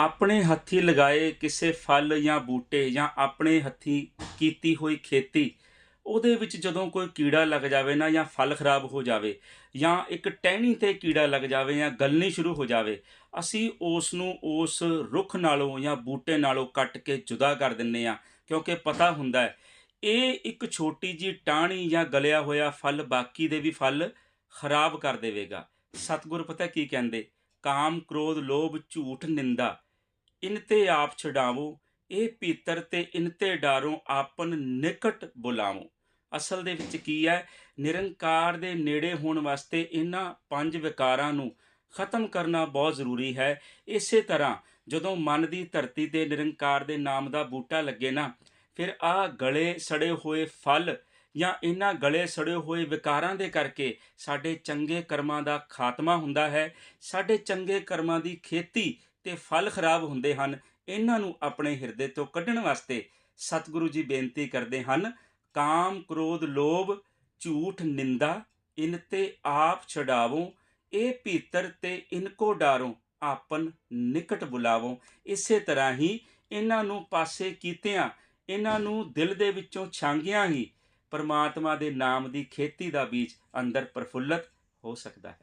ਆਪਣੇ ਹੱਥੀ ਲਗਾਏ ਕਿਸੇ ਫਲ ਜਾਂ ਬੂਟੇ ਜਾਂ ਆਪਣੇ ਹੱਥੀ ਕੀਤੀ ਹੋਈ ਖੇਤੀ, ਉਹਦੇ ਵਿੱਚ ਜਦੋਂ ਕੋਈ ਕੀੜਾ ਲੱਗ ਜਾਵੇ ਨਾ ਜਾਂ ਫਲ ਖਰਾਬ ਹੋ ਜਾਵੇ ਜਾਂ ਇੱਕ ਟਹਿਣੀ ਤੇ ਕੀੜਾ ਲੱਗ ਜਾਵੇ ਜਾਂ ਗਲਣੀ ਸ਼ੁਰੂ ਹੋ ਜਾਵੇ, ਅਸੀਂ ਉਸ ਨੂੰ ਉਸ ਰੁੱਖ ਨਾਲੋਂ ਜਾਂ ਬੂਟੇ ਨਾਲੋਂ ਕੱਟ ਕੇ ਜੁਦਾ ਕਰ ਦਿੰਨੇ ਆ ਕਿਉਂਕਿ ਪਤਾ ਹੁੰਦਾ ਹੈ, ਇਹ ਇੱਕ ਛੋਟੀ ਜੀ ਟਾਹਣੀ ਜਾਂ ਗਲਿਆ ਹੋਇਆ ਫਲ ਬਾਕੀ ਦੇ ਵੀ ਫਲ ਖਰਾਬ ਕਰ ਦੇਵੇਗਾ। ਸਤਿਗੁਰ ਪਤਾ ਕੀ ਕਹਿੰਦੇ? ਕਾਮ, ਕ੍ਰੋਧ, ਲੋਭ, ਝੂਠ, ਨਿੰਦਾ। ਇਨ ਤੇ ਆਪ ਛਡਾਵੋ ਇਹ ਪੀਤਰ ਤੇ ਇਨ ਤੇ ਡਾਰੋ ਆਪਨ ਨਿਕਟ ਬੁਲਾਵੋ ਅਸਲ ਦੇ ਵਿੱਚ ਕੀ ਹੈ ਨਿਰੰਕਾਰ ਦੇ ਨੇੜੇ ਹੋਣ ਵਾਸਤੇ ਇਹਨਾਂ ਪੰਜ ਵਿਕਾਰਾਂ ਨੂੰ ਖਤਮ ਕਰਨਾ ਬਹੁਤ ਜ਼ਰੂਰੀ ਹੈ ਇਸੇ ਤਰ੍ਹਾਂ ਜਦੋਂ ਮਨ ਦੀ ਧਰਤੀ ਤੇ ਨਿਰੰਕਾਰ ਦੇ ਨਾਮ ਦਾ ਬੂਟਾ ਲੱਗੇ ਨਾ ਫਿਰ ਆ ਗਲੇ ਸੜੇ ਹੋਏ ਫਲ ਜਾਂ ਇਹਨਾਂ ਗਲੇ ਸੜੇ ਹੋਏ ਵਿਕਾਰਾਂ ਦੇ ਕਰਕੇ ਸਾਡੇ ਚੰਗੇ ਕਰਮਾਂ ਦਾ ਖਾਤਮਾ ਹੁੰਦਾ ਹੈ ਸਾਡੇ ਚੰਗੇ ਕਰਮਾਂ ਦੀ ਖੇਤੀ ਤੇ ਫਲ ਖਰਾਬ ਹੁੰਦੇ ਹਨ, ਇਹਨਾਂ ਨੂੰ ਆਪਣੇ ਹਿਰਦੇ ਤੋਂ ਕੱਢਣ ਵਾਸਤੇ ਸਤਿਗੁਰੂ ਜੀ ਬੇਨਤੀ ਕਰਦੇ ਹਨ, ਕਾਮ, ਕ੍ਰੋਧ, ਲੋਭ, ਝੂਠ, ਨਿੰਦਾ, ਇਨ ਤੇ ਆਪ ਛਡਾਵੋ, ਇਹ ਭੀਤਰ ਤੇ ਇਨਕੋ ਡਾਰੋ ਆਪਨ ਨਿਕਟ ਬੁਲਾਵੋ। ਇਸੇ ਤਰ੍ਹਾਂ ਹੀ ਇਹਨਾਂ ਨੂੰ ਪਾਸੇ ਕੀਤਿਆਂ, ਇਹਨਾਂ ਨੂੰ ਦਿਲ ਦੇ ਵਿੱਚੋਂ ਛਾਂਗਿਆਂ ਹੀ ਪਰਮਾਤਮਾ ਦੇ ਨਾਮ ਦੀ ਖੇਤੀ ਦਾ ਬੀਜ ਅੰਦਰ ਪ੍ਰਫੁੱਲਤ ਹੋ ਸਕਦਾ ਹੈ।